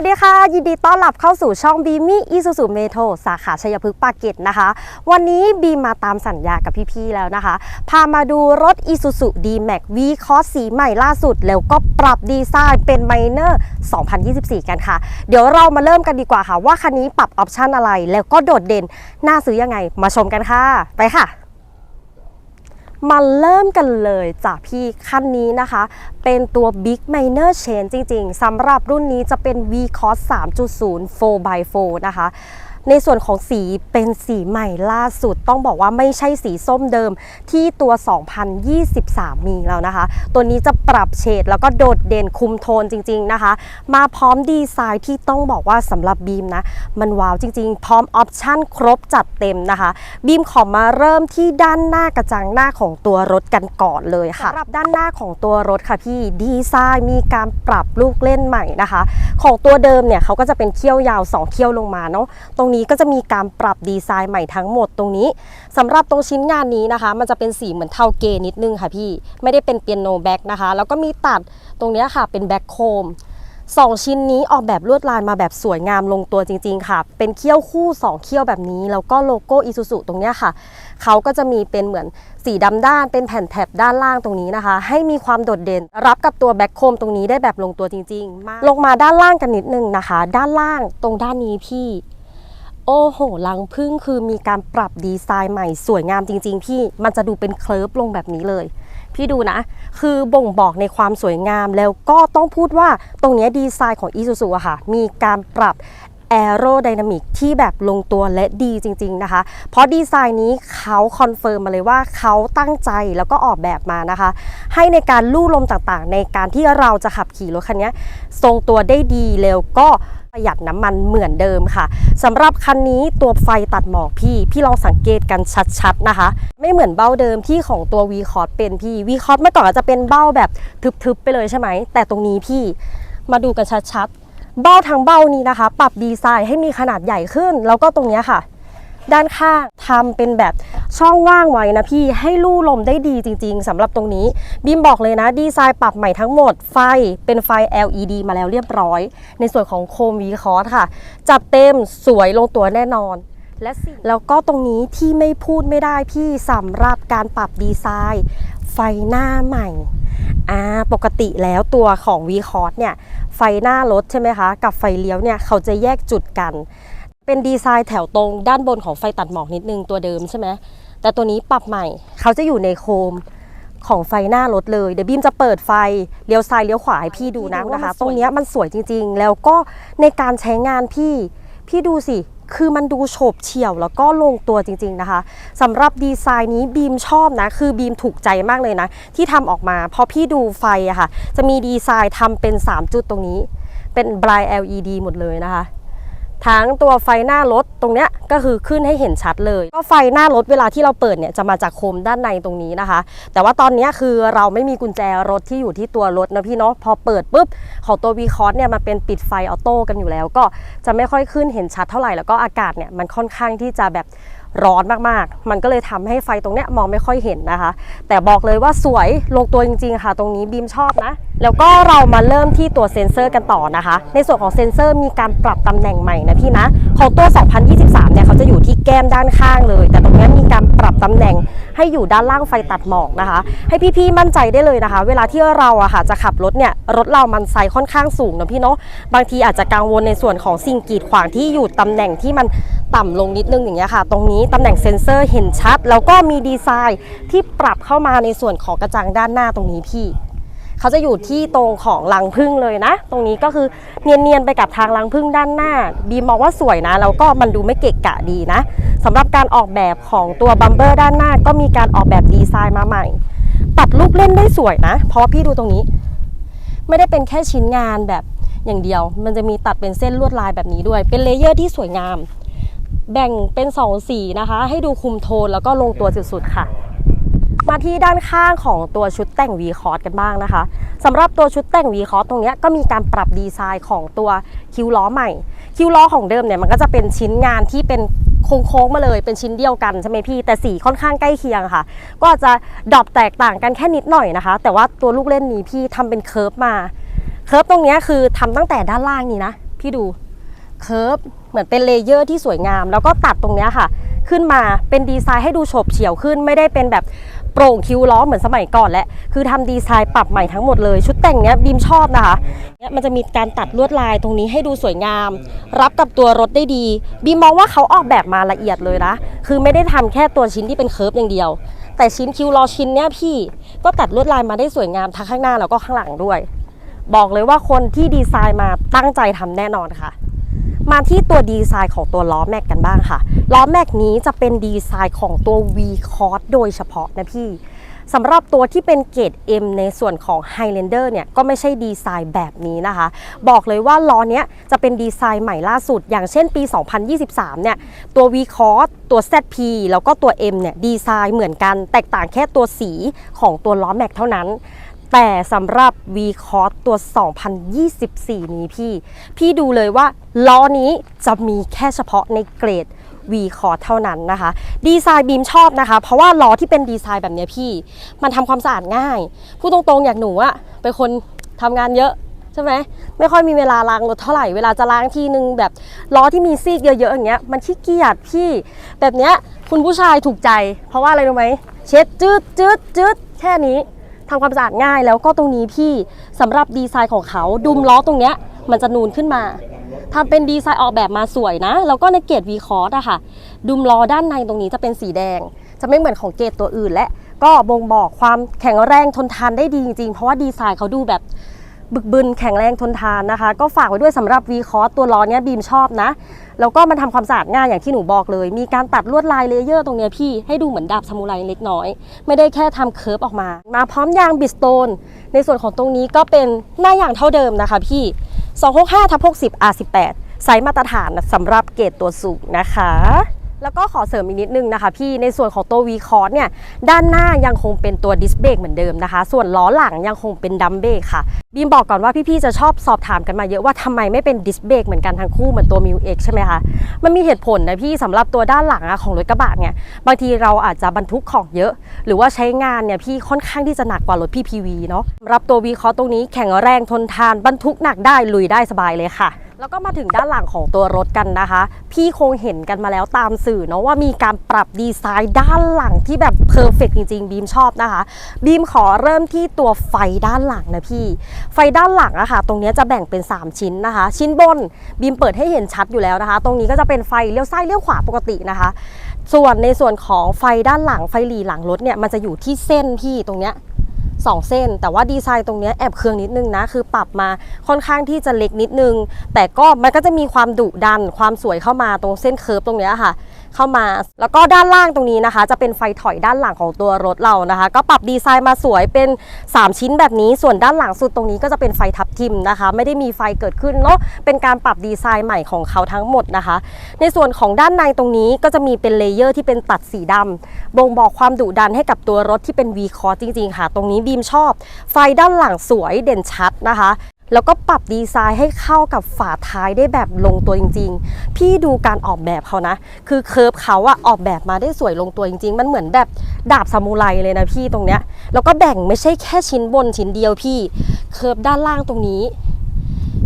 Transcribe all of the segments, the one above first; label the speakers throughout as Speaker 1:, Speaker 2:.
Speaker 1: วัสดีค่ะ ยินดีต้อนรับเข้าสู่ช่องบีมี่อีซูซูเมโทสาขาชัยพฤกษ์ปากเกร็ดนะคะ วันนี้บีมาตามสัญญากับพี่ๆแล้วนะคะ พามาดูรถ i s u z u D-Max V Cross สีใหม่ล่าสุด แล้วก็ปรับดีไซน์เป็นไมเนอร์ 2024 กันค่ะ เดี๋ยวเรามาเริ่มกันดีกว่าค่ะ ว่าคันนี้ปรับออปชันอะไร แล้วก็โดดเด่นน่าซื้อยังไงมาชมกันค่ะ ไปค่ะ มาเริ่มกันเลยจากพี่คันนี้นะคะ เป็นตัว Big Minor Chain จริงๆสำหรับรุ่นนี้จะเป็น V Cross 3.0 4x4 นะคะ ในส่วนของสีเป็นสีใหม่ล่าสุด ต้องบอกว่าไม่ใช่สีส้มเดิมที่ตัว 2023 มีแล้วนะคะ ตัวนี้จะปรับเฉดแล้วก็โดดเด่นคุมโทนจริง ๆนะคะ มาพร้อมดีไซน์ที่ต้องบอกว่าสำหรับบีมนะ มันว้าวจริง ๆ พร้อมออปชั่นครบจัดเต็มนะคะ บีมขอมาเริ่มที่ด้านหน้ากระจังหน้าของตัวรถกันก่อนเลยค่ะสำหรับด้านหน้าของตัวรถค่ะพี่ดีไซน์มีการปรับลูกเล่นใหม่นะคะ ของตัวเดิมเนี่ยเขาก็จะเป็นเขี้ยวยาว 2 เขี้ยวลงมาเนาะตรงนี้ก็จะมีการปรับดีไซน์ใหม่ทั้งหมดตรงนี้สำหรับตรงชิ้นงานนี้นะคะ มันจะเป็นสีเหมือนเทาเกนิดนึงค่ะพี่ ไม่ได้เป็นเปียโนแบ็กนะคะ แล้วก็มีตัดตรงนี้ค่ะเป็นแบ็คโคมสองชิ้นนี้ออกแบบลวดลายมาแบบสวยงามลงตัวจริง ๆ ค่ะ เป็นเขี้ยวคู่ 2 เขี้ยวแบบนี้ แล้วก็โลโก้อิซูซุตรงนี้ค่ะ เขาก็จะมีเป็นเหมือนสีดำด้าน เป็นแผ่นแถบด้านล่างตรงนี้นะคะ ให้มีความโดดเด่น รับกับตัวแบ็คโคมตรงนี้ได้แบบลงตัวจริง ๆ มาก ลงมาด้านล่างกันนิดนึงนะคะ ด้านล่างตรงด้านนี้พี่ โอ้โหลังพึ่งคือมีการปรับดีไซน์ใหม่สวยงามจริง ๆ พี่มันจะดูเป็นเคลิร์ฟลงแบบนี้เลย พี่ดูนะ คือบ่งบอกในความสวยงามแล้วก็ต้องพูดว่าตรงนี้ดีไซน์ของ Isuzu อะค่ะ มีการปรับแอโรไดนามิกที่แบบลงตัวและดีจริง ๆนะคะ เพราะดีไซน์นี้เขาคอนเฟิร์มมาเลยว่าเขาตั้งใจแล้วก็ออกแบบมานะคะ ให้ในการลู่ลมต่างๆ ในการที่เราจะขับขี่รถคันนี้ทรงตัวได้ดีแล้วก็ ประหยัดน้ำมันเหมือนเดิมค่ะสำหรับคันนี้ตัวไฟตัดหมอกพี่ พี่ลองสังเกตกันชัดๆนะคะ ไม่เหมือนเบ้าเดิมที่ของตัว V c o s เป็นพี่ V c o s เมื่อก่อนจะเป็นเบ้าแบบทึบๆไปเลยใช่ไหม แต่ตรงนี้พี่มาดูกันชัดๆ เบ้าทางเบ้านี้นะคะ ปรับดีไซน์ให้มีขนาดใหญ่ขึ้น แล้วก็ตรงนี้ค่ะ ด้านข้างทำเป็นแบบ ช่องว่างไว้นะพี่ให้ลู่ลมได้ดีจริง ๆสำหรับตรงนี้ บีมบอกเลยนะ ดีไซน์ปรับใหม่ทั้งหมด ไฟเป็นไฟ LED มาแล้วเรียบร้อย ในส่วนของโคมวีคอร์สค่ะ จัดเต็มสวยลงตัวแน่นอนและสิ่งแล้วก็ตรงนี้ที่ไม่พูดไม่ได้พี่สำหรับการปรับดีไซน์ ไฟหน้าใหม่อ่าปกติแล้วตัวของ v c o r s เนี่ย ไฟหน้ารถใช่ไหมคะ กับไฟเลี้ยวเนี่ย เขาจะแยกจุดกัน เป็นดีไซน์แถวตรง ด้านบนของไฟตัดหมอกนิดนึงตัวเดิมใช่ไหมแต่ตัวนี้ปรับใหม่เขาจะอยู่ในโคมของไฟหน้ารถเลย เดี๋ยวบีมจะเปิดไฟเลี้ยวซ้ายเลี้ยวขวาให้พี่ดูนะนะคะ ตรงเนี้ยมันสวยจริง ๆ แล้วก็ในการใช้งานพี่ พี่ดูสิ คือมันดูโฉบเฉี่ยวแล้วก็ลงตัวจริง ๆนะคะสำหรับดีไซน์นี้บีมชอบนะ คือบีมถูกใจมากเลยนะ ที่ทำออกมาพอพี่ดูไฟอะค่ะ จะมีดีไซน์ทำเป็น 3 จุดตรงนี้ เป็นบลาย LED หมดเลยนะคะ ทั้งตัวไฟหน้ารถตรงเนี้ยก็คือขึ้นให้เห็นชัดเลย ก็ไฟหน้ารถเวลาที่เราเปิดเนี่ยจะมาจากโคมด้านในตรงนี้นะคะ แต่ว่าตอนนี้คือเราไม่มีกุญแจรถที่อยู่ที่ตัวรถนะพี่เนาะพอเปิดปุ๊บของตัววีคอร์สเนี่ยมันเป็นปิดไฟออโต้กันอยู่แล้ว ก็จะไม่ค่อยขึ้นเห็นชัดเท่าไหร่แล้วก็อากาศเนี่ยมันค่อนข้างที่จะแบบ ร้อนมากๆ มันก็เลยทำให้ไฟตรงเนี้ยมองไม่ค่อยเห็นนะคะ แต่บอกเลยว่าสวยลงตัวจริงๆค่ะ ตรงนี้บีมชอบนะ แล้วก็เรามาเริ่มที่ตัวเซ็นเซอร์กันต่อนะคะ ในส่วนของเซ็นเซอร์มีการปรับตำแหน่งใหม่นะพี่นะ ของตัว 2023 เนี่ยเขาจะอยู่ที่แก้มด้านข้างเลย แต่ตรงนี้มีการปรับตำแหน่งให้อยู่ด้านล่างไฟตัดหมอกนะคะ ให้พี่ๆมั่นใจได้เลยนะคะ เวลาที่เราอะค่ะจะขับรถเนี่ยรถเรามันไซส์ค่อนข้างสูงนะพี่เนาะบางทีอาจจะกังวลในส่วนของสิ่งกีดขวางที่อยู่ตำแหน่งที่มันต่ำลงนิดนึงอย่างเงี้ยค่ะ ตรงนี้ตำแหน่งเซ็นเซอร์เห็นชัด แล้วก็มีดีไซน์ที่ปรับเข้ามาในส่วนของกระจังด้านหน้าตรงนี้พี่เขาจะอยู่ที่ตรงของรังพึ่งเลยนะ ตรงนี้ก็คือเนียนๆไปกับทางรังพึ่งด้านหน้า บีมองว่าสวยนะ แล้วก็มันดูไม่เกะกะดีนะสำหรับการออกแบบของตัวบัมเบอร์ด้านหน้า ก็มีการออกแบบดีไซน์มาใหม่ตัดลูกเล่นได้สวยนะ เพราะว่าพี่ดูตรงนี้ ไม่ได้เป็นแค่ชิ้นงานแบบอย่างเดียว มันจะมีตัดเป็นเส้นลวดลายแบบนี้ด้วย เป็นเลเยอร์ที่สวยงาม แบ่งเป็นสองสีนะคะ ให้ดูคุมโทนแล้วก็ลงตัวสุดๆค่ะ มาที่ด้านข้างของตัวชุดแต่ง V c o s กันบ้างนะคะสำหรับตัวชุดแต่ง V c o s ตรงนี้ก็มีการปรับดีไซน์ของตัวคิ้วล้อใหม่ คิ้วล้อของเดิมเนี่ยมันก็จะเป็นชิ้นงานที่เป็นโค้งๆมาเลยเป็นชิ้นเดียวกันใช่ไหมพี่แต่สีค่อนข้างใกล้เคียงค่ะ ก็จจะดรอปแตกต่างกันแค่นิดหน่อยนะคะ แต่ว่าตัวลูกเล่นนี้พี่ทำเป็นเคิร์ฟมาเคิร์ฟตรงนี้คือทำตั้งแต่ด้านล่างนี้นะ พี่ดู เคิร์ฟเหมือนเป็นเลเยอร์ที่สวยงาม แล้วก็ตัดตรงเนี้ยค่ะ ขึ้นมาเป็นดีไซน์ให้ดูโฉบเฉี่ยวขึ้น ไม่ได้เป็นแบบโปร่งคิ้วล้อเหมือนสมัยก่อนและ คือทำดีไซน์ปรับใหม่ทั้งหมดเลย ชุดแต่งเนี้ยบีมชอบนะคะเนี่ยมันจะมีการตัดลวดลายตรงนี้ให้ดูสวยงาม รับกับตัวรถได้ดีบีมมองว่าเขาออกแบบมาละเอียดเลยนะ คือไม่ได้ทำแค่ตัวชิ้นที่เป็นเคิร์ฟอย่างเดียว แต่ชิ้นคิ้วล้อชิ้นเนี้ยพี่ก็ตัดลวดลายมาได้สวยงามทั้งข้างหน้าแล้วก็ข้างหลังด้วย บอกเลยว่าคนที่ดีไซน์มาตั้งใจทำแน่นอนค่ะ มาที่ตัวดีไซน์ของตัวล้อแม็กกันบ้างค่ะ ล้อแม็กนี้จะเป็นดีไซน์ของตัว V c o s โดยเฉพาะนะพี่สำหรับตัวที่เป็นเกรด M ในส่วนของ Highlander เนี่ยก็ไม่ใช่ดีไซน์แบบนี้นะคะ บอกเลยว่าล้อเนี้ยจะเป็นดีไซน์ใหม่ล่าสุด อย่างเช่นปี 2023 เนี่ยตัว V c o s ตัว ZP แล้วก็ตัว M เนี่ยดีไซน์เหมือนกัน แตกต่างแค่ตัวสีของตัวล้อแม็กเท่านั้น แต่สำหรับ V c o s ตัว 2024 นี้พี่ พี่ดูเลยว่าล้อนี้จะมีแค่เฉพาะในเกรด V c o s เท่านั้นนะคะ ดีไซน์บีมชอบนะคะ เพราะว่าล้อที่เป็นดีไซน์แบบนี้พี่ มันทำความสะอาดง่าย พูดตรงๆอย่างหนูอะเป็นคนทำงานเยอะใช่ไหมไม่ค่อยมีเวลาล้างรถเท่าไหร่เวลาจะล้างทีนึงแบบล้อที่มีซีกเยอะๆอย่างเงี้ยมันขี้เกียจพี่ แบบเนี้ยคุณผู้ชายถูกใจ เพราะว่าอะไรรู้ไหมเช็ดจืดจืดจืดแค่นี้ ทำความสะอาดง่าย แล้วก็ตรงนี้พี่สำหรับดีไซน์ของเขาดุมล้อตรงเนี้ยมันจะนูนขึ้นมาทำเป็นดีไซน์ออกแบบมาสวยนะ แล้วก็ในเกรด V c o s อะค่ะ ดุมล้อด้านในตรงนี้จะเป็นสีแดง จะไม่เหมือนของเกรดตัวอื่นและก็บ่งบอกความแข็งแรงทนทานได้ดีจริงๆ เพราะว่าดีไซน์เขาดูแบบ บึกบึนแข็งแรงทนทานนะคะ ก็ฝากไว้ด้วยสำหรับ V c o s ตัวล้อเนี้ยบีมชอบนะ แล้วก็มันทำความสะอาดง่ายอย่างที่หนูบอกเลย มีการตัดลวดลายเลเยอร์ตรงเนี้ยพี่ให้ดูเหมือนดาบซามูไรเล็กน้อย ไม่ได้แค่ทำเคิร์ฟออกมา มาพร้อมยางบิสโตน ในส่วนของตรงนี้ก็เป็นหน้ายางเท่าเดิมนะคะพี่ 265ทับ60 R18 ไซส์มาตรฐานสำหรับเกรดตัวสูงนะคะ แล้วก็ขอเสริมอีกนิดนึงนะคะพี่ในส่วนของตัว V c o s เนี่ยด้านหน้ายังคงเป็นตัวดิสเบรกเหมือนเดิมนะคะ ส่วนล้อหลังยังคงเป็นดัมเบรกค่ะบีมบอกก่อนว่าพี่ๆจะชอบสอบถามกันมาเยอะว่าทำไมไม่เป็นดิสเบรกเหมือนกันทั้งคู่เหมือนตัว m ิวเอ็กใช่ไหมคะมันมีเหตุผลนะพี่สำหรับตัวด้านหลังอะของรถกระบะเนี่ยบางทีเราอาจจะบรรทุกของเยอะ หรือว่าใช้งานเนี่ยพี่ค่อนข้างที่จะหนักกว่ารถ PPV เนาะสำหรับตัว V c o s ตรงนี้แข็งแรงทนทานบรรทุกหนักได้ลุยได้สบายเลยค่ะ แล้วก็มาถึงด้านหลังของตัวรถกันนะคะ พี่คงเห็นกันมาแล้วตามสื่อเนาะว่ามีการปรับดีไซน์ด้านหลังที่แบบเพอร์เฟกจริงๆ บีมชอบนะคะ บีมขอเริ่มที่ตัวไฟด้านหลังนะพี่ ไฟด้านหลังอะค่ะ ตรงนี้จะแบ่งเป็น 3 ชิ้นนะคะ ชิ้นบนบีมเปิดให้เห็นชัดอยู่แล้วนะคะ ตรงนี้ก็จะเป็นไฟเลี้ยวซ้ายเลี้ยวขวาปกตินะคะ ส่วนในส่วนของไฟด้านหลังไฟหลีหลังรถเนี่ยมันจะอยู่ที่เส้นพี่ตรงเนี้ย สองเส้น แต่ว่าดีไซน์ตรงนี้แอบเคืองนิดนึงนะ คือปรับมาค่อนข้างที่จะเล็กนิดนึง แต่ก็มันก็จะมีความดุดันความสวยเข้ามาตรงเส้นเคิร์ฟตรงนี้ค่ะ เข้ามา แล้วก็ด้านล่างตรงนี้นะคะ จะเป็นไฟถอยด้านหลังของตัวรถเรานะคะ ก็ปรับดีไซน์มาสวยเป็น 3 ชิ้นแบบนี้ ส่วนด้านหลังสุดตรงนี้ก็จะเป็นไฟทับทิมนะคะ ไม่ได้มีไฟเกิดขึ้นเนาะเป็นการปรับดีไซน์ใหม่ของเขาทั้งหมดนะคะ ในส่วนของด้านในตรงนี้ก็จะมีเป็นเลเยอร์ที่เป็นตัดสีดำบ่งบอกความดุดันให้กับตัวรถที่เป็น V c o s จริงๆค่ะ ตรงนี้บีมชอบ ไฟด้านหลังสวยเด่นชัดนะคะ แล้วก็ปรับดีไซน์ให้เข้ากับฝาท้ายได้แบบลงตัวจริง ๆ พี่ดูการออกแบบเขานะ คือเคิร์ฟเขาอะออกแบบมาได้สวยลงตัวจริง ๆ มันเหมือนแบบดาบซามูไรเลยนะพี่ตรงเนี้ย แล้วก็แบ่งไม่ใช่แค่ชิ้นบนชิ้นเดียวพี่ เคิร์ฟด้านล่างตรงนี้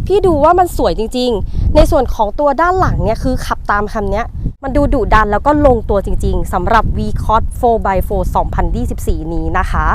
Speaker 1: พี่ดูว่ามันสวยจริง ๆ ในส่วนของตัวด้านหลังเนี่ยคือขับตามคำเนี้ย มันดูดุดันแล้วก็ลงตัวจริง ๆสำหรับ v c o s 4x4 2024 นี้นะคะ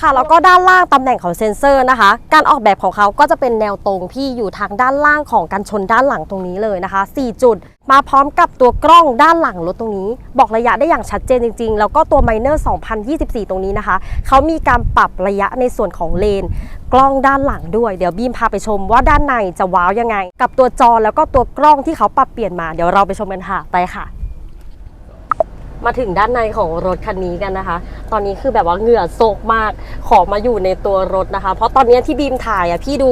Speaker 1: ค่ะแล้วก็ด้านล่างตำแหน่งของเซ็นเซอร์นะคะ การออกแบบของเขาก็จะเป็นแนวตรงที่อยู่ทางด้านล่างของกันชนด้านหลังตรงนี้เลยนะคะ 4 จุด มาพร้อมกับตัวกล้องด้านหลังรถตรงนี้ บอกระยะได้อย่างชัดเจนจริง ๆ แล้วก็ตัว Miner 2024 ตรงนี้นะคะ เขามีการปรับระยะในส่วนของเลน กล้องด้านหลังด้วย เดี๋ยวบีมพาไปชมว่าด้านในจะว้าวยังไง กับตัวจอแล้วก็ตัวกล้องที่เขาปรับเปลี่ยนมา เดี๋ยวเราไปชมกันค่ะไปค่ะ มาถึงด้านในของรถคันนี้กันนะคะ ตอนนี้คือแบบว่าเหงื่อโซกมาก ขอมาอยู่ในตัวรถนะคะ เพราะตอนนี้ที่บีมถ่ายอะพี่ดู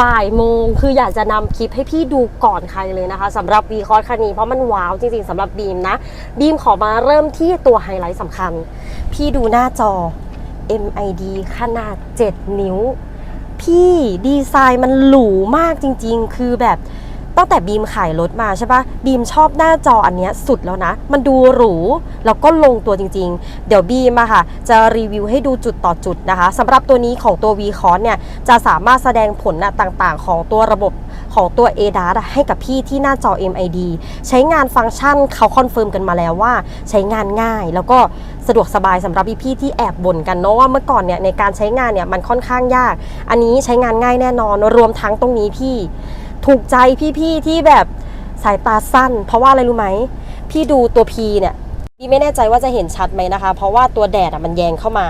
Speaker 1: บ่ายโมง คืออยากจะนำคลิปให้พี่ดูก่อนใครเลยนะคะสำหรับวีคอร์คันนี้เพราะมันว้าวจริงๆสำหรับบีมนะ บีมขอมาเริ่มที่ตัวไฮไลท์สำคัญ พี่ดูหน้าจอ MID ขนาด 7 นิ้ว พี่ดีไซน์มันหรูมากจริง ๆ คือแบบ ตั้งแต่บีมขายรถมาใช่ปะบีมชอบหน้าจออันเนี้ยสุดแล้วนะ มันดูหรู แล้วก็ลงตัวจริงๆ เดี๋ยวบีมอะค่ะ จะรีวิวให้ดูจุดต่อจุดนะคะสำหรับตัวนี้ของตัว v c o s เนี่ย จะสามารถแสดงผลนะต่างๆ ของตัวระบบของตัว ADAS อะให้กับพี่ที่หน้าจอ MID ใช้งานฟังก์ชันเขาคอนเฟิร์มกันมาแล้วว่า ใช้งานง่ายแล้วก็สะดวกสบายสำหรับพี่ๆที่แอบบ่นกันเนาะว่าเมื่อก่อนเนี่ยในการใช้งานเนี่ยมันค่อนข้างยาก อันนี้ใช้งานง่ายแน่นอนรวมทั้งตรงนี้พี่ ถูกใจพี่ๆที่แบบสายตาสั้น เพราะว่าอะไรรู้ไหมพี่ดูตัว P เนี่ยพี่ไม่แน่ใจว่าจะเห็นชัดไหมนะคะ เพราะว่าตัวแดดอะมันแยงเข้ามา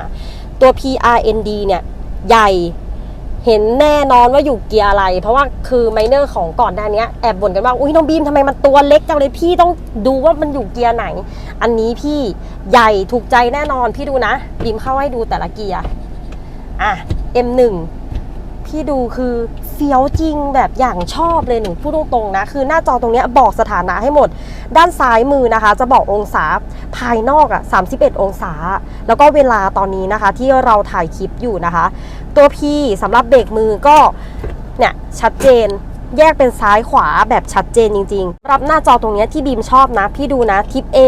Speaker 1: ตัว PRND เนี่ยใหญ่เห็นแน่นอนว่าอยู่เกียร์อะไร เพราะว่าคือไมเนอร์ของก่อนหน้านี้แอบบ่นกันว่าอุ้ยน้องบีมทำไมมันตัวเล็กจังเลยพี่ต้องดูว่ามันอยู่เกียร์ไหน อันนี้พี่ใหญ่ถูกใจแน่นอนพี่ดูนะบีมเข้าให้ดูแต่ละเกียร์อะ M1 พี่ดูคือเฟี้ยวจริงแบบอย่างชอบเลยหนึ่งพูดตรงๆนะ คือหน้าจอตรงนี้บอกสถานะให้หมด ด้านซ้ายมือนะคะ จะบอกองศาภายนอกอะ31 องศา แล้วก็เวลาตอนนี้นะคะ ที่เราถ่ายคลิปอยู่นะคะ ตัวพีสำหรับเบรกมือก็เนี่ยชัดเจน แยกเป็นซ้ายขวาแบบชัดเจนจริง ๆ รับหน้าจอตรงนี้ที่บีมชอบนะ พี่ดูนะทิป A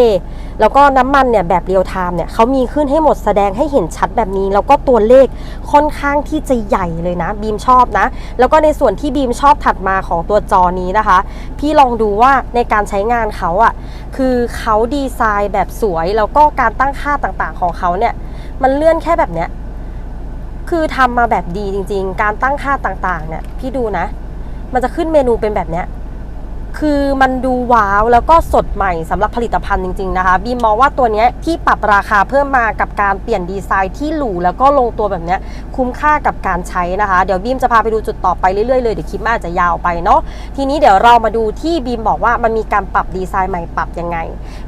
Speaker 1: แล้วก็น้ำมันเนี่ยแบบเรียลไทม์เนี่ยเขามีขึ้นให้หมดแสดงให้เห็นชัดแบบนี้ แล้วก็ตัวเลขค่อนข้างที่จะใหญ่เลยนะ บีมชอบนะ แล้วก็ในส่วนที่บีมชอบถัดมาของตัวจอนี้นะคะ พี่ลองดูว่าในการใช้งานเขาอะคือเขาดีไซน์แบบสวย แล้วก็การตั้งค่าต่างๆของเขาเนี่ยมันเลื่อนแค่แบบเนี้ยคือทำมาแบบดีจริง ๆ การตั้งค่าต่างๆเนี่ยพี่ดูนะ มันจะขึ้นเมนูเป็นแบบเนี้ย คือมันดูว้าวแล้วก็สดใหม่สำหรับผลิตภัณฑ์จริง ๆ นะคะบีมมองว่าตัวนี้ที่ปรับราคาเพิ่มมากับการเปลี่ยนดีไซน์ที่หรูแล้วก็ลงตัวแบบนี้คุ้มค่ากับการใช้นะคะ เดี๋ยวบีมจะพาไปดูจุดต่อไปเรื่อยๆเลยเดี๋ยวคลิปมันอาจจะยาวไปเนาะทีนี้เดี๋ยวเรามาดูที่บีมบอกว่ามันมีการปรับดีไซน์ใหม่ปรับยังไง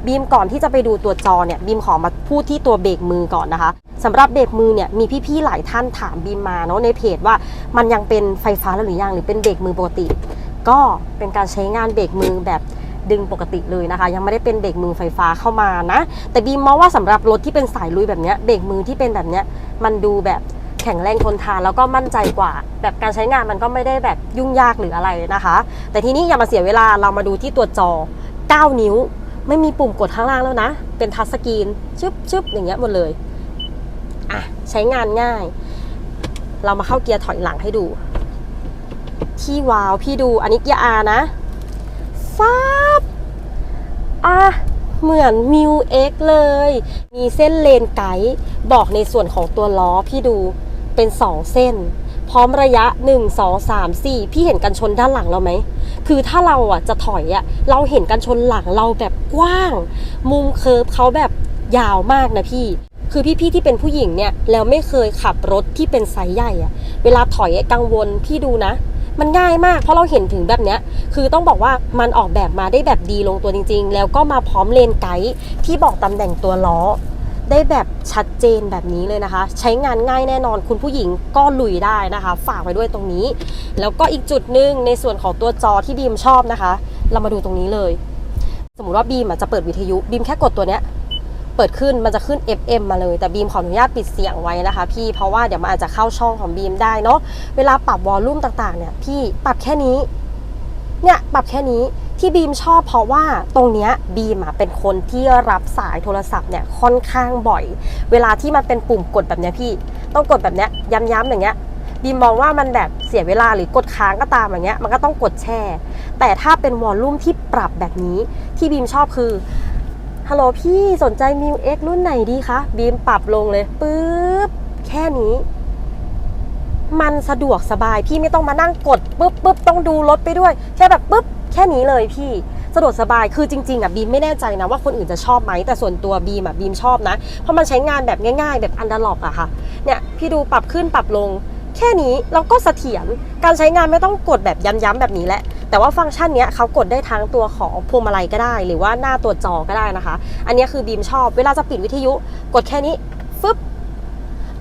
Speaker 1: บีมก่อนที่จะไปดูตัวจอเนี่ยบีมขอมาพูดที่ตัวเบรกมือก่อนนะคะสำหรับเบรกมือเนี่ยมีพี่ๆหลายท่านถามบีมมาเนาะในเพจว่ามันยังเป็นไฟฟ้าแล้วหรือยังหรือเป็นเบรกมือปกติ ก็เป็นการใช้งานเบรกมือแบบดึงปกติเลยนะคะ ยังไม่ได้เป็นเบรกมือไฟฟ้าเข้ามานะ แต่บีมมองว่าสำหรับรถที่เป็นสายลุยแบบนี้เบรกมือที่เป็นแบบนี้มันดูแบบแข็งแรงทนทานแล้วก็มั่นใจกว่า แบบการใช้งานมันก็ไม่ได้แบบยุ่งยากหรืออะไรนะคะ แต่ทีนี้อย่ามาเสียเวลาเรามาดูที่ตัวจอ 9 นิ้ว ไม่มีปุ่มกดข้างล่างแล้วนะ เป็นทัชสกรีนชึบชึบอย่างเงี้ยหมดเลยอะใช้งานง่าย เรามาเข้าเกียร์ถอยหลังให้ดู ที่ว้าว พี่ดูอันนี้เกียร์อานะฟ้าบอะเหมือนมิวเอ็กเลย มีเส้นเลนไกด์บอกในส่วนของตัวล้อพี่ดูเป็น 2 เส้น พร้อมระยะ 1 2 3 4 พี่เห็นกันชนด้านหลังเราไหม คือถ้าเราอะจะถอยอะเราเห็นกันชนหลังเราแบบกว้าง มุมเคิร์ฟเขาแบบยาวมากนะพี่ คือพี่ๆที่เป็นผู้หญิงเนี่ยแล้วไม่เคยขับรถที่เป็นไซส์ใหญ่อะเวลาถอยกังวลพี่ดูนะ มันง่ายมากเพราะเราเห็นถึงแบบเนี้ยคือต้องบอกว่ามันออกแบบมาได้แบบดีลงตัวจริง ๆ แล้วก็มาพร้อมเลนไกด์ที่บอกตำแหน่งตัวล้อ ได้แบบชัดเจนแบบนี้เลยนะคะ ใช้งานง่ายแน่นอนคุณผู้หญิงก็ลุยได้นะคะ ฝากไว้ด้วยตรงนี้ แล้วก็อีกจุดหนึ่งในส่วนของตัวจอที่บีมชอบนะคะ เรามาดูตรงนี้เลย สมมติว่าบีมจะเปิดวิทยุบีมแค่กดตัวเนี้ย เปิดขึ้นมันจะขึ้น FM มาเลย แต่บีมขออนุญาตปิดเสียงไว้นะคะ พี่เพราะว่าเดี๋ยวมันอาจจะเข้าช่องของบีมได้เนาะเวลาปรับวอลลุ่มต่างๆเนี่ยพี่ปรับแค่นี้เนี่ยปรับแค่นี้ที่บีมชอบเพราะว่าตรงเนี้ยบีมอะเป็นคนที่รับสายโทรศัพท์เนี่ยค่อนข้างบ่อย เวลาที่มันเป็นปุ่มกดแบบเนี้ยพี่ ต้องกดแบบเนี้ยย้ำๆอย่างเงี้ยบีมมองว่ามันแบบเสียเวลาหรือกดค้างก็ตามอย่างเงี้ยมันก็ต้องกดแช่ แต่ถ้าเป็นวอลลุ่มที่ปรับแบบนี้ที่บีมชอบคือ ฮัลโหลพี่สนใจมิวเอ็กรุ่นไหนดีคะบีมปรับลงเลยปึ๊บแค่นี้ มันสะดวกสบายพี่ไม่ต้องมานั่งกดปึ๊บปึ๊บต้องดูรถไปด้วย แค่แบบปึ๊บแค่นี้เลยพี่สะดวกสบายคือจริงๆอะบีมไม่แน่ใจนะว่าคนอื่นจะชอบไหมแต่ส่วนตัวบีมอะบีมชอบนะ เพราะมันใช้งานแบบง่าย ๆ แบบอันดาล็อกอะค่ะเนี่ยพี่ดูปรับขึ้นปรับลง แค่นี้เราก็เสถียรการใช้งานไม่ต้องกดแบบย้ำๆแบบนี้แหละ แต่ว่าฟังก์ชันนี้เขากดได้ทั้งตัวของพวงมาลัยก็ได้ หรือว่าหน้าตัวจอก็ได้นะคะ อันนี้คือบีมชอบ เวลาจะปิดวิทยุ กดแค่นี้ฟึบ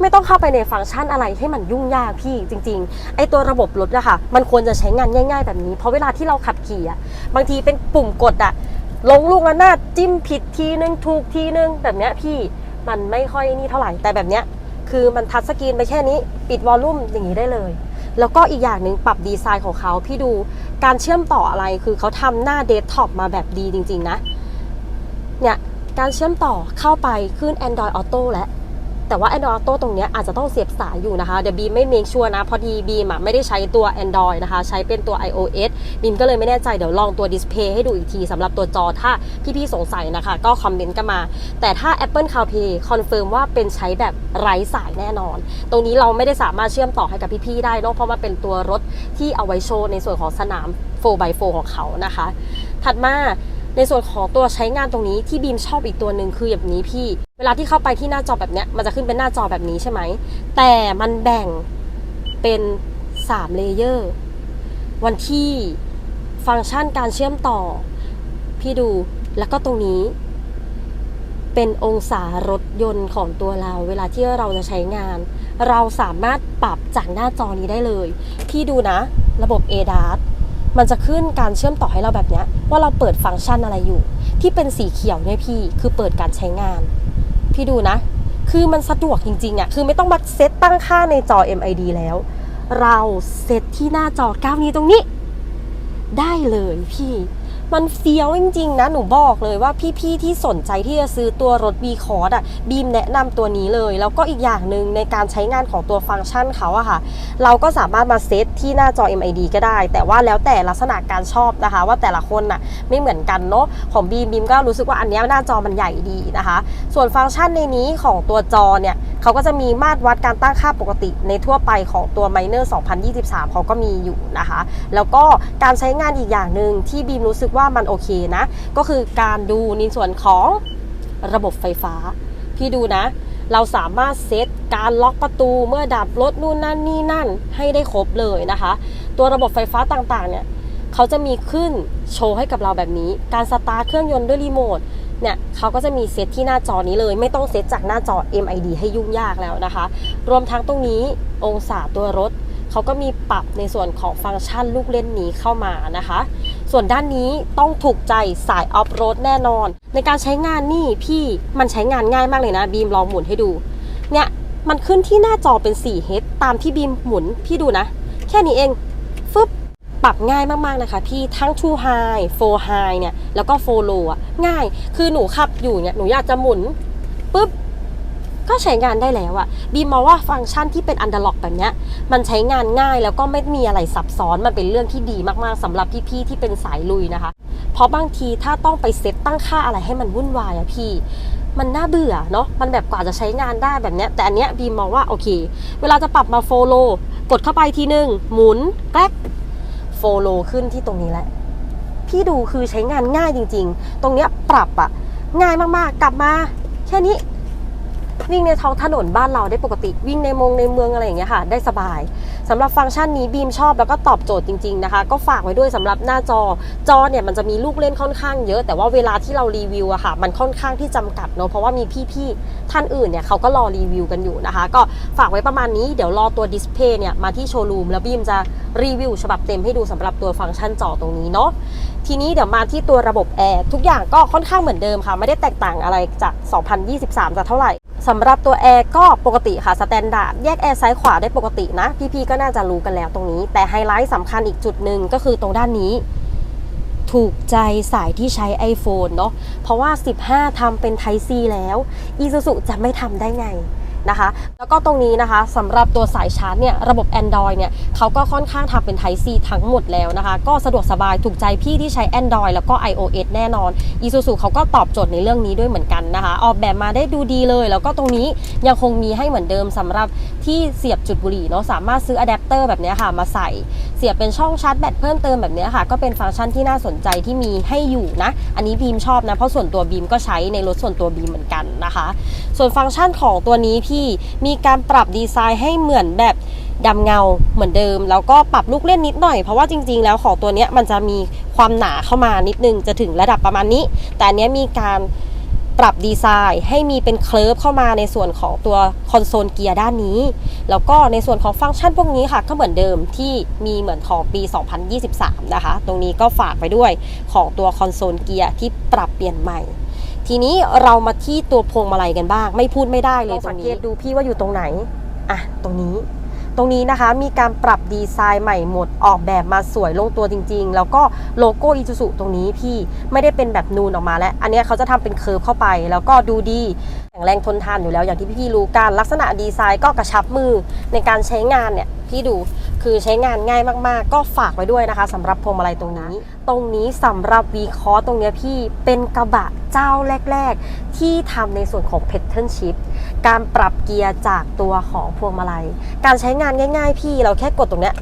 Speaker 1: ไม่ต้องเข้าไปในฟังก์ชันอะไรให้มันยุ่งยากพี่จริง ๆ ไอตัวระบบรถอะคะมันควรจะใช้งานง่าย ๆ แบบนี้ เพราะเวลาที่เราขับขี่อะบางทีเป็นปุ่มกดอะลงลูกระนาจิ้มผิดทีนึงถูกทีนึงแบบเนี้ยพี่มันไม่ค่อยนี่เท่าไหร่แต่แบบเนี้ยคือมันทัชสกรีนไปแค่นี้ ปิดวอลลุ่มอย่างนี้ได้เลย แล้วก็อีกอย่างหนึ่งปรับดีไซน์ของเขาพี่ดู การเชื่อมต่ออะไรคือเขาทำหน้าเดสก์ท็อปมาแบบดีจริง ๆ นะ เนี่ย การเชื่อมต่อเข้าไปขึ้น Android Auto แล้ว แต่ว่า Android Auto ตรงนี้อาจจะต้องเสียบสายอยู่นะคะ เดี๋ยวบีมไม่เมคชัวร์นะ พอดีบีมไม่ได้ใช้ตัว Android นะคะ ใช้เป็นตัว iOS บีมก็เลยไม่แน่ใจ เดี๋ยวลองตัวดิสเพย์ให้ดูอีกทีสำหรับตัวจอถ้าพี่ๆสงสัยนะคะ ก็คอมเมนต์กันมา แต่ถ้า Apple CarPlay คอนเฟิร์มว่าเป็นใช้แบบไร้สายแน่นอน ตรงนี้เราไม่ได้สามารถเชื่อมต่อให้กับพี่ๆได้นอะเพราะมันเป็นตัวรถที่เอาไว้โชว์ในส่วนของสนาม 4x4 ของเขานะคะ ถัดมาในส่วนของตัวใช้งานตรงนี้ที่บีมชอบอีกตัวหนึ่งคือแบบนี้พี่ ลาที่เข้าไปที่หน้าจอแบบเนี้ยมันจะขึ้นเป็นหน้าจอแบบนี้ใช่ไหม แต่มันแบ่งเป็น3เลเยอร์วันที่ฟังก์ชันการเชื่อมต่อ พี่ดูแล้วก็ตรงนี้ เป็นองศารถยนต์ของตัวเรา เวลาที่เราจะใช้งาน เราสามารถปรับจากหน้าจอนี้ได้เลย พี่ดูนะ ระบบ ADAS มันจะขึ้นการเชื่อมต่อให้เราแบบนี้ว่าเราเปิดฟังก์ชันอะไรอยู่ ที่เป็นสีเขียวเนี่ยพี่คือเปิดการใช้งาน พี่ดูนะ คือมันสะดวกจริงๆอะ่ะ คือไม่ต้องมาเซตตั้งค่าในจอ MID แล้ว เราเซตที่หน้าจอ 9 นี้วตรงนี้ ได้เลยพี่ มันเฟี้ยวจริงๆนะหนูบอกเลยว่าพี่ๆที่สนใจที่จะซื้อตัวรถ v c o r d อะบีมแนะนำตัวนี้เลย แล้วก็อีกอย่างหนึ่งในการใช้งานของตัวฟังก์ชันเขาอะค่ะ เราก็สามารถมาเซตที่หน้าจอ MID ก็ได้ แต่ว่าแล้วแต่ลักษณะการชอบนะคะ ว่าแต่ละคนน่ะไม่เหมือนกันเนาะของบีมบีมก็รู้สึกว่าอันนี้หน้าจอมันใหญ่ดีนะคะ ส่วนฟังก์ชันในนี้ของตัวจอเนี่ยเขาก็จะมีมาตรวัดการตั้งค่าปกติในทั่วไปของตัว Miner 2023 เขาก็มีอยู่นะคะ แล้วก็การใช้งานอีกอย่างหนึ่งที่บีมรู้สึกว่าว่ามันโอเคนะ ก็คือการดูในส่วนของระบบไฟฟ้า พี่ดูนะ เราสามารถเซตการล็อกประตูเมื่อดับรถนู่นนั่นนี่นั่นให้ได้ครบเลยนะคะ ตัวระบบไฟฟ้าต่างๆเนี่ยเขาจะมีขึ้นโชว์ให้กับเราแบบนี้ การสตาร์ทเครื่องยนต์ด้วยรีโมทเนี่ยเขาก็จะมีเซตที่หน้าจอนี้เลย ไม่ต้องเซตจากหน้าจอ MID ให้ยุ่งยากแล้วนะคะ รวมทั้งตรงนี้องศาตัวรถ เขาก็มีปรับในส่วนของฟังก์ชันลูกเล่นนี้เข้ามานะคะ ส่วนด้านนี้ต้องถูกใจสายออฟโรดแน่นอน ในการใช้งานนี่พี่มันใช้งานง่ายมากเลยนะ บีมลองหมุนให้ดู เนี่ยมันขึ้นที่หน้าจอเป็น 4H ตามที่บีมหมุนพี่ดูนะ แค่นี้เองฟึบปรับง่ายมากๆนะคะพี่ทั้ง True High 4 High เนี่ยแล้วก็ 4 Low อะง่าย คือหนูขับอยู่เนี่ยหนูอยากจะหมุนปุ๊บ ก็ใช้งานได้แล้วอะบีมมองว่าฟังก์ชันที่เป็นอันด r ล็อกแบบเนี้ยมันใช้งานง่ายแล้วก็ไม่มีอะไรซับซ้อนมันเป็นเรื่องที่ดีมากๆสำหรับพี่ๆที่เป็นสายลุยนะคะ เพราะบางทีถ้าต้องไปเซตตั้งค่าอะไรให้มันวุ่นวายอะพี่มันน่าเบื่อเนาะ มันแบบกว่าจะใช้งานได้แบบเนี้ย แต่อันเนี้ยบีมมองว่าโอเค เวลาจะปรับมาโฟโลกดเข้าไปทีหนึ่งหมุนแกลกโฟโลขึ้นที่ตรงนี้แหละ พี่ดูคือใช้งานง่ายจริง ๆ ตรงเนี้ยปรับอะง่ายมากๆ กลับมา แค่นี้ วิ่งในท้องถนนบ้านเราได้ปกติวิ่งในมงในเมืองอะไรอย่างเงี้ยค่ะได้สบายสำหรับฟังก์ชันนี้บีมชอบแล้วก็ตอบโจทย์จริงๆนะคะ ก็ฝากไว้ด้วยสำหรับหน้าจอจอเนี่ยมันจะมีลูกเล่นค่อนข้างเยอะ แต่ว่าเวลาที่เรารีวิวอะค่ะ มันค่อนข้างที่จำกัดเนาะเพราะว่ามีพี่ๆท่านอื่นเนี่ยเขาก็รอรีวิวกันอยู่นะคะ ก็ฝากไว้ประมาณนี้เดี๋ยวรอตัวดิสเพย์เนี่ยมาที่โชว์รูมแล้วบีมจะรีวิวฉบับเต็มให้ดูสำหรับตัวฟังก์ชันจอตรงนี้เนาะ ทีนี้เดี๋ยวมาที่ตัวระบบแอร์ทุกอย่างก็ค่อนข้างเหมือนเดิมค่ะ ไม่ได้แตกต่างอะไรจาก 2023จะเท่าไหร่สำหรับตัวแอร์ก็ปกติค่ะสแตนดาร์ดแยกแอร์ซ้ายขวาได้ปกตินะ พี่ๆก็น่าจะรู้กันแล้วตรงนี้ แต่ไฮไลท์สำคัญอีกจุดหนึ่งก็คือตรงด้านนี้ ถูกใจสายที่ใช้ iPhone เนาะเพราะว่า 15ทำเป็น Type C แล้ว Isuzu จะไม่ทำได้ไง นะคะ แล้วก็ตรงนี้นะคะสำหรับตัวสายชาร์จเนี่ยระบบ Android เนี่ยเขาก็ค่อนข้างทำเป็น Type C ทั้งหมดแล้วนะคะ ก็สะดวกสบายถูกใจพี่ที่ใช้ Android แล้วก็ iOS แน่นอน Isuzu เขาก็ตอบโจทย์ในเรื่องนี้ด้วยเหมือนกันนะคะ ออกแบบมาได้ดูดีเลย แล้วก็ตรงนี้ยังคงมีให้เหมือนเดิมสำหรับที่เสียบจุดบุหรี่เนาะสามารถซื้ออะแดปเตอร์แบบนี้ค่ะมาใส่เสียบเป็นช่องชาร์จแบตเพิ่มเติมแบบนี้ค่ะก็เป็นฟังก์ชันที่น่าสนใจที่มีให้อยู่นะ อันนี้บีมชอบนะเพราะส่วนตัวบีมก็ใช้ในรถส่วนตัวบีมเหมือนกันนะคะ ส่วนฟังก์ชันของตัวนี้พมีการปรับดีไซน์ให้เหมือนแบบดำเงาเหมือนเดิม แล้วก็ปรับลูกเล่นนิดหน่อยเพราะว่าจริง ๆ แล้วของตัวเนี้ยมันจะมีความหนาเข้ามานิดนึงจะถึงระดับประมาณนี้ แต่อันเนี้ยมีการปรับดีไซน์ให้มีเป็นเคลิร์ฟเข้ามาในส่วนของตัวคอนโซลเกียร์ด้านนี้ แล้วก็ในส่วนของฟังก์ชันพวกนี้ค่ะ ก็เหมือนเดิมที่มีเหมือนของปี 2023 นะคะ ตรงนี้ก็ฝากไปด้วยของตัวคอนโซลเกียร์ที่ปรับเปลี่ยนใหม่ ทีนี้เรามาที่ตัวพวงมาลัยกันบ้าง ไม่พูดไม่ได้เลยตรงนี้ดูพี่ว่าอยู่ตรงไหนอะตรงนี้ ตรงนี้นะคะมีการปรับดีไซน์ใหม่หมดออกแบบมาสวยลงตัวจริง ๆ แล้วก็โลโก้อีซูซูตรงนี้พี่ไม่ได้เป็นแบบนูนออกมาแล้ว อันเนี้ยเขาจะทำเป็นเคิร์ฟเข้าไป แล้วก็ดูดีแข็งแรงทนทานอยู่แล้วอย่างที่พี่รู้กันลักษณะดีไซน์ก็กระชับมือในการใช้งานเนี่ยพี่ดูคือใช้งานง่ายมากๆ ก็ฝากไว้ด้วยนะคะสำหรับพวงมาลัยตรงนี้ ตรงนี้สำหรับวีคอตรงเนี้ยพี่เป็นกระบะเจ้าแรก ๆ ที่ทำในส่วนของ p a t t e r n s h i p การปรับเกียร์จากตัวของพวงมาลัย การใช้งานง่าย ๆ พี่เราแค่กดตรงเนี้ย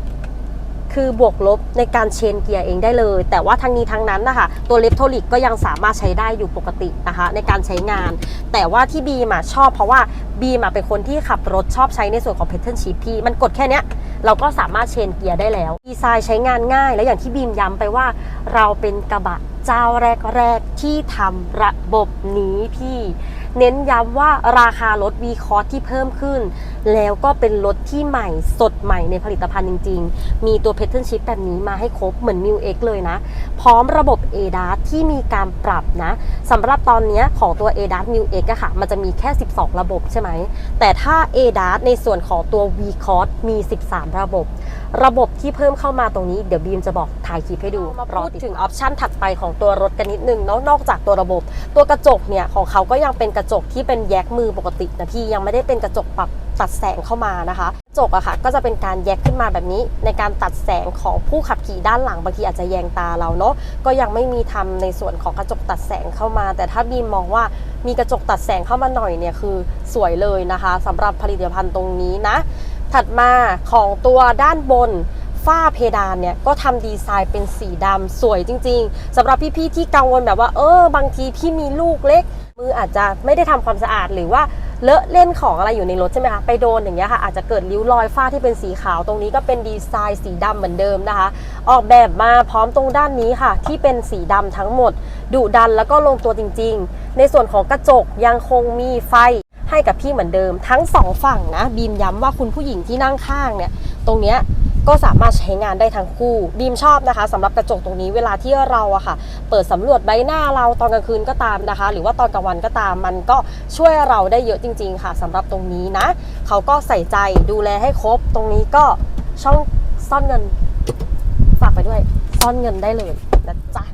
Speaker 1: คือบวกลบในการเชนเกียร์เองได้เลย แต่ว่าทั้งนี้ทั้งนั้นนะคะตัวเลฟโทลิกก็ยังสามารถใช้ได้อยู่ปกตินะคะในการใช้งาน แต่ว่าที่บีมาชอบเพราะว่าบีมาเป็นคนที่ขับรถชอบใช้ในส่วนของ p a t t e r n Shift พี่มันกดแค่เนี้ยเราก็สามารถเชนเกียร์ได้แล้ว ดีไซน์ใช้งานง่าย และอย่างที่บีมย้ำไปว่า เราเป็นกระบะเจ้าแรก ๆ ที่ทำระบบนี้พี่ เน้นย้ำว่าราคารถ v ีคอที่เพิ่มขึ้น แล้วก็เป็นรถที่ใหม่สดใหม่ในผลิตภัณฑ์จริง ๆ มีตัว p a t t e r n Shift แบบนี้มาให้ครบเหมือน m i u X เลยนะ พร้อมระบบ ADAS ที่มีการปรับนะสำหรับตอนนี้ของตัว ADAS m i u X อะค่ะ มันจะมีแค่ 12 ระบบใช่ไหม แต่ถ้า ADAS ในส่วนของตัว v c o s มี 13 ระบบ ระบบที่เพิ่มเข้ามาตรงนี้เดี๋ยวบีมจะบอกถ่ายคลิปให้ดูมาพูดถึงออปชันถัดไปของตัวรถกันนิดนึงเนาะนอกจากตัวระบบ ตัวกระจกเนี่ยของเขาก็ยังเป็นกระจกที่เป็นแยกมือปกตินะพี่ยังไม่ได้เป็นกระจกปรับตัดแสงเข้ามานะคะกระจกอะค่ะก็จะเป็นการแยกขึ้นมาแบบนี้ ในการตัดแสงของผู้ขับขี่ด้านหลังบางทีอาจจะแยงตาเราเนาะก็ยังไม่มีทำในส่วนของกระจกตัดแสงเข้ามา แต่ถ้าบีมมองว่ามีกระจกตัดแสงเข้ามาหน่อยเนี่ยคือสวยเลยนะคะสำหรับผลิตภัณฑ์ตรงนี้นะ ถัดมาของตัวด้านบนฝ้าเพดานเนี่ยก็ทำดีไซน์เป็นสีดำสวยจริง ๆสำหรับพี่ๆที่กังวลแบบว่า เออ บางทีพี่มีลูกเล็ก มืออาจจะไม่ได้ทำความสะอาดหรือว่าเลอะเล่นของอะไรอยู่ในรถใช่ไหมคะไปโดนอย่างเงี้ยค่ะอาจจะเกิดริ้วรอยฝ้าที่เป็นสีขาวตรงนี้ก็เป็นดีไซน์สีดำเหมือนเดิมนะคะ ออกแบบมาพร้อมตรงด้านนี้ค่ะ ที่เป็นสีดำทั้งหมดดุดันแล้วก็ลงตัวจริง ๆ ในส่วนของกระจกยังคงมีไฟ ให้กับพี่เหมือนเดิม ทั้งสองฝั่งนะบีมย้ำว่าคุณผู้หญิงที่นั่งข้างเนี่ยตรงเนี้ยก็สามารถใช้งานได้ทั้งคู่บีมชอบนะคะสำหรับกระจกตรงนี้เวลาที่เราอะค่ะ เปิดสำรวจใบหน้าเราตอนกลางคืนก็ตามนะคะ หรือว่าตอนกลางวันก็ตามมันก็ช่วยเราได้เยอะจริง ๆ ค่ะสำหรับตรงนี้นะเขาก็ใส่ใจดูแลให้ครบ ตรงนี้ก็ช่องซ่อนเงินฝากไปด้วย ซ่อนเงินได้เลยนะจ๊ะ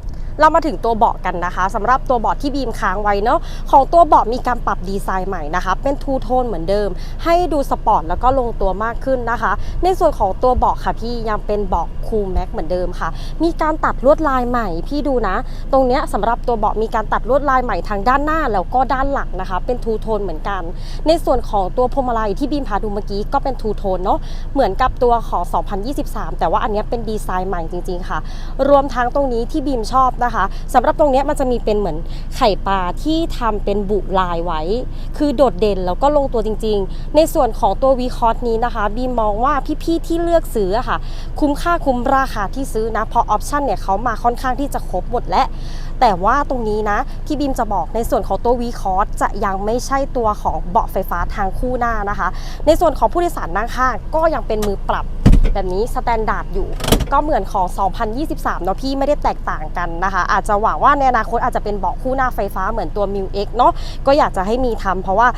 Speaker 1: เรามาถึงตัวเบาะกันนะคะสำหรับตัวเบาะที่บีมค้างไว้เนาะของตัวเบาะมีการปรับดีไซน์ใหม่นะคะ เป็นทูโทนเหมือนเดิม ให้ดูสปอร์ตแล้วก็ลงตัวมากขึ้นนะคะ ในส่วนของตัวเบาะค่ะพี่ยังเป็นเบาะคูลแม็กเหมือนเดิมค่ะ มีการตัดลวดลายใหม่พี่ดูนะ ตรงเนี้ยสำหรับตัวเบาะมีการตัดลวดลายใหม่ทางด้านหน้าแล้วก็ด้านหลังนะคะ เป็นทูโทนเหมือนกัน ในส่วนของตัวพวงมาลัยที่บีมพาดูเมื่อกี้ก็เป็นทูโทนเนาะเหมือนกับตัวของ 2023 แต่ว่าอันนี้เป็นดีไซน์ใหม่จริง ๆค่ะ รวมทั้งตรงนี้ที่บีมชอบนะคะสำหรับตรงนี้มันจะมีเป็นเหมือนไข่ปลาที่ทำเป็นบุลายไว้ คือโดดเด่นแล้วก็ลงตัวจริง ๆ ในส่วนของตัววีคอร์นี้นะคะบีมองว่าพี่ๆที่เลือกซื้อค่ะ คุ้มค่าคุ้มราคาที่ซื้อนะเพราะออปชันเนี่ยเขามาค่อนข้างที่จะครบหมดแล้วแต่ว่าตรงนี้นะที่บีมจะบอกในส่วนของตัว v c o s จะยังไม่ใช่ตัวของเบาะไฟฟ้าทางคู่หน้านะคะ ในส่วนของผู้โดยสารนั่งข้างก็ยังเป็นมือปรับ แบบนี้สแตนดาร์ดอยู่ ก็เหมือนของ 2023 เนาะพี่ไม่ได้แตกต่างกันนะคะ อาจจะหวังว่าในอนาคตอาจจะเป็นเบาะคู่หน้าไฟฟ้าเหมือนตัว m ิ u X เนาะก็อยากจะให้มีทำเพราะว่า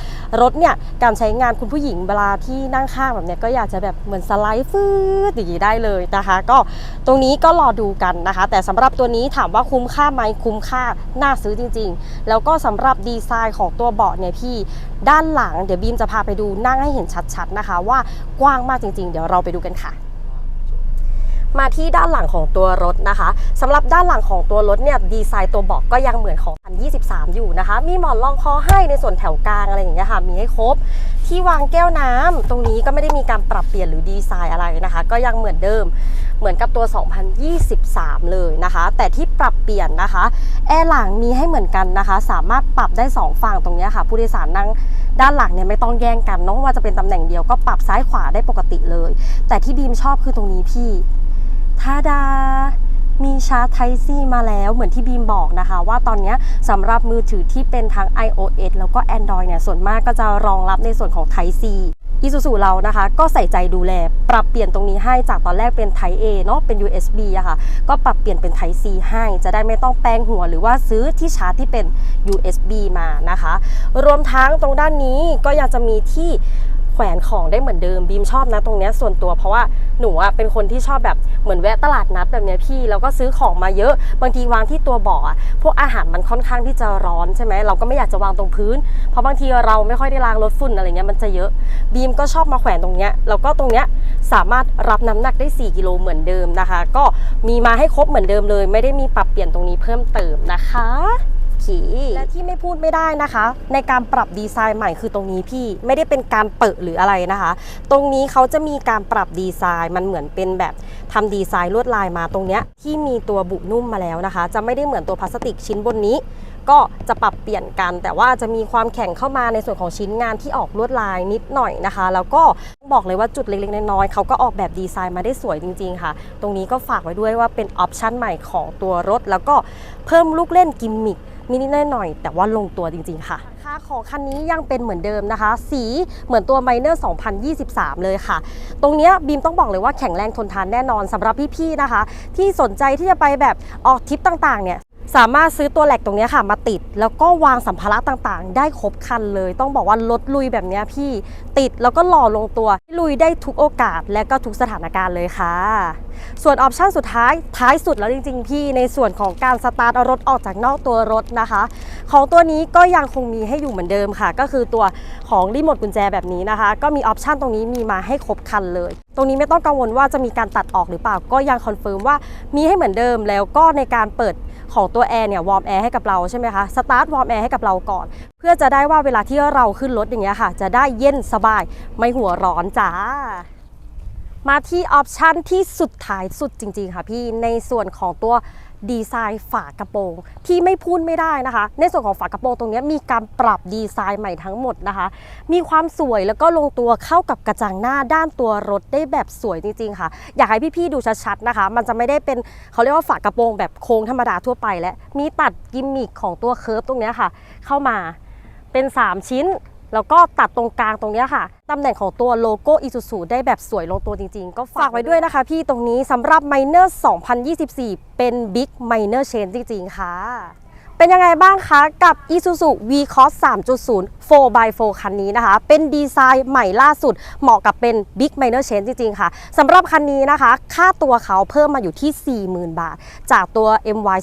Speaker 1: รถเนี่ยการใช้งานคุณผู้หญิงเวลาที่นั่งข้างแบบเนี้ยก็อยากจะแบบเหมือนสไลด์ฟืดอย่างนี้ได้เลยนะคะ ก็ตรงนี้ก็รอดูกันนะคะ แต่สำหรับตัวนี้ถามว่าคุ้มค่าไหมคุ้มค่าน่าซื้อจริง ๆ แล้วก็สำหรับดีไซน์ของตัวเบาะเนี่ยพี่ด้านหลังเดี๋ยวบีมจะพาไปดูนั่งให้เห็นชัดๆนะคะ ว่ากว้างมากจริง ๆ เดี๋ยวเราไปดูกันค่ะ มาที่ด้านหลังของตัวรถนะคะสำหรับด้านหลังของตัวรถเนี่ยดีไซน์ตัวเบาะก็ยังเหมือนของ2023 อยู่นะคะ มีหมอนรองคอให้ในส่วนแถวกลางอะไรอย่างเงี้ยค่ะ มีให้ครบ ที่วางแก้วน้ำตรงนี้ก็ไม่ได้มีการปรับเปลี่ยนหรือดีไซน์อะไรนะคะ ก็ยังเหมือนเดิมเหมือนกับตัว 2023 เลยนะคะ แต่ที่ปรับเปลี่ยนนะคะ แอร์หลังมีให้เหมือนกันนะคะ สามารถปรับได้ 2 ฝั่งตรงนี้ค่ะ ผู้โดยสารนั่งด้านหลังเนี่ยไม่ต้องแย่งกันเนาะว่าจะเป็นตำแหน่งเดียวก็ปรับซ้ายขวาได้ปกติเลย แต่ที่บีมชอบคือตรงนี้พี่ ทาดา มีชาร์จ Type C มาแล้วเหมือนที่บีมบอกนะคะ ว่าตอนนี้สำหรับมือถือที่เป็นทั้ง iOS แล้วก็ Android เนี่ยส่วนมากก็จะรองรับในส่วนของ Type C อีซูซูเรานะคะ ก็ใส่ใจดูแล ปรับเปลี่ยนตรงนี้ให้จากตอนแรกเป็น Type A เนาะเป็น USB อะค่ะ ก็ปรับเปลี่ยนเป็น Type C ให้จะได้ไม่ต้องแปลงหัวหรือว่าซื้อที่ชาร์จที่เป็น USB มานะคะ รวมทั้งตรงด้านนี้ก็ยังจะมีที่ แขวนของได้เหมือนเดิมบีมชอบนะตรงเนี้ยส่วนตัวเพราะว่าหนูอะเป็นคนที่ชอบแบบเหมือนแวะตลาดนัดแบบเนี้ยพี่แล้วก็ซื้อของมาเยอะ บางทีวางที่ตัวบาะอะพวกอาหารมันค่อนข้างที่จะร้อนใช่ไหมเราก็ไม่อยากจะวางตรงพื้น เพราะบางทีเราไม่ค่อยได้ล้างรถฝุ่นอะไรเงี้ยมันจะเยอะ บีมก็ชอบมาแขวนตรงเนี้ยแล้วก็ตรงเนี้ยสามารถรับน้ำหนักได้ 4 กิโลเหมือนเดิมนะคะ ก็มีมาให้ครบเหมือนเดิมเลย ไม่ได้มีปรับเปลี่ยนตรงนี้เพิ่มเติมนะคะ คและที่ไม่พูดไม่ได้นะคะ ในการปรับดีไซน์ใหม่คือตรงนี้พี่ไม่ได้เป็นการเปิดหรืออะไรนะคะ ตรงนี้เขาจะมีการปรับดีไซน์มันเหมือนเป็นแบบทำดีไซน์ลวดลายมาตรงเนี้ยที่มีตัวบุนุ่มมาแล้วนะคะ จะไม่ได้เหมือนตัวพลาสติกชิ้นบนนี้ ก็จะปรับเปลี่ยนกัน แต่ว่าจะมีความแข็งเข้ามาในส่วนของชิ้นงานที่ออกลวดลายนิดหน่อยนะคะ แล้วก็บอกเลยว่าจุดเล็กๆน้อยๆเขาก็ออกแบบดีไซน์มาได้สวยจริง ๆ ค่ะ ตรงนี้ก็ฝากไว้ด้วยว่าเป็นออปชั่นใหม่ของตัวรถ แล้วก็เพิ่มลูกเล่นกิมมิค นิดๆหน่อยๆแต่ว่าลงตัวจริง ๆ ค่ะค่าของคันนี้ยังเป็นเหมือนเดิมนะคะ สีเหมือนตัวไมเนอร์2023 เลยค่ะ ตรงเนี้ยบีมต้องบอกเลยว่าแข็งแรงทนทานแน่นอนสำหรับพี่ๆนะคะ ที่สนใจที่จะไปแบบออกทริปต่างๆเนี่ย สามารถซื้อตัวแหลกตรงนี้ค่ะมาติด แล้วก็วางสัมภาระต่างๆ ได้ครบคันเลย ต้องบอกว่ารถลุยแบบนี้พี่ติดแล้วก็หล่อลงตัว ลุยได้ทุกโอกาสและก็ทุกสถานการณ์เลยค่ะ ส่วนออปชั่นสุดท้ายท้ายสุดแล้วจริง ๆ พี่ในส่วนของการสตาร์ทรถออกจากนอกตัวรถนะคะ ของตัวนี้ก็ยังคงมีให้อยู่เหมือนเดิมค่ะ ก็คือตัวของรีโมทกุญแจแบบนี้นะคะ ก็มีออปชันตรงนี้มีมาให้ครบคันเลย ตรงนี้ไม่ต้องกังวลว่าจะมีการตัดออกหรือเปล่าก็ยังคอนเฟิร์มว่ามีให้เหมือนเดิมแล้วก็ในการเปิด ของตัวแอร์เนี่ยวอร์มแอร์ให้กับเราใช่ไหมคะสตาร์ทวอร์มแอร์ให้กับเราก่อน เพื่อจะได้ว่าเวลาที่เราขึ้นรถอย่างเงี้ยค่ะ จะได้เย็นสบายไม่หัวร้อนจ้ามาที่ออปชันที่สุดท้ายสุดจริงๆค่ะพี่ในส่วนของตัว ดีไซน์ฝากระโปรงที่ไม่พูดไม่ได้นะคะ ในส่วนของฝากระโปรงตรงนี้มีการปรับดีไซน์ใหม่ทั้งหมดนะคะ มีความสวยแล้วก็ลงตัวเข้ากับกระจังหน้าด้านตัวรถได้แบบสวยจริงๆค่ะ อยากให้พี่ๆดูชัดๆนะคะ มันจะไม่ได้เป็นเขาเรียกว่าฝากระโปรงแบบโค้งธรรมดาทั่วไปและมีตัดกิมมิคของตัวเคิร์ฟตรงนี้ค่ะ เข้ามาเป็น 3 ชิ้น แล้วก็ตัดตรงกลางตรงนี้ค่ะ ตำแหน่งของตัวโลโก้อีซูซูได้แบบสวยลงตัวจริง ๆ ก็ฝากไว้ด้วยนะคะพี่ตรงนี้สำหรับ Miner 2024 เป็น Big Miner Change จริง ๆ ค่ะ เป็นยังไงบ้างคะ กับ Isuzu V-Cross 3.0 4x4 คันนี้นะคะ เป็นดีไซน์ใหม่ล่าสุด เหมาะกับเป็น Big Minor Change จริง ๆ ค่ะสำหรับคันนี้นะคะ ค่าตัวเขาเพิ่มมาอยู่ที่ 40,000 บาท จากตัว MY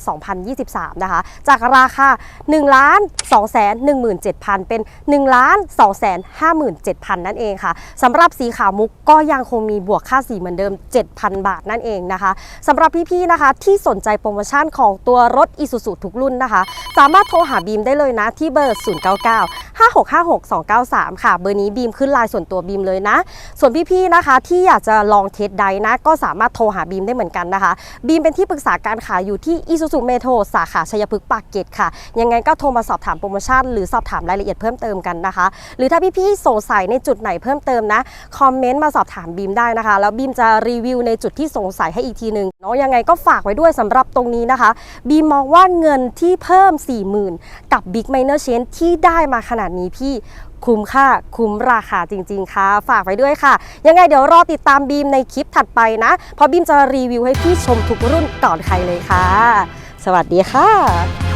Speaker 1: 2023 นะคะ จากราคา1ล้าน2 1 7 0 0 0 เป็น1ล้าน2 5 7 0 0 0 นั่นเองค่ะสำหรับสีขาวมุกก็ยังคงมีบวกค่าสีเหมือนเดิม 7,000 บาทนั่นเองนะคะสำหรับพี่ ๆ นะคะที่สนใจโปรโมชั่นของตัวรถ Isuzu ทุกรุ่นนะคะ สามารถโทรหาบีมได้เลยนะที่เบอร์ 0995 6 2 9 3 ค่ะ เบอร์นี้บีมขึ้นไลน์ส่วนตัวบีมเลยนะ ส่วนพี่ๆนะคะ ที่อยากจะลองเทสไดนะ ก็สามารถโทรหาบีมได้เหมือนกันนะคะ บีมเป็นที่ปรึกษาการขายอยู่ที่ Isuzu Metro สาขาชัยพฤกษ์ปากเกร็ดค่ะ ยังไงก็โทรมาสอบถามโปรโมชั่นหรือสอบถามรายละเอียดเพิ่มเติมกันนะคะ หรือถ้าพี่ๆสงสัยในจุดไหนเพิ่มเติมนะคอมเมนต์มาสอบถามบีมได้นะคะ แล้วบีมจะรีวิวในจุดที่สงสัยให้อีกทีหนึ่งเนาะยังไงก็ฝากไว้ด้วยสำหรับตรงนี้นะคะ บีมมองว่าเงินที่เพิ่ม 40,000 กับ Big Minor Change ที่ได้มาขนาดนี้นี้พี่คุ้มค่าคุ้มราคาจริง ๆ ค่ะ ฝากไว้ด้วยค่ะ ยังไงเดี๋ยวรอติดตามบีมในคลิปถัดไปนะ เพราะบีมจะรีวิวให้พี่ชมทุกรุ่นก่อนใครเลยค่ะ สวัสดีค่ะ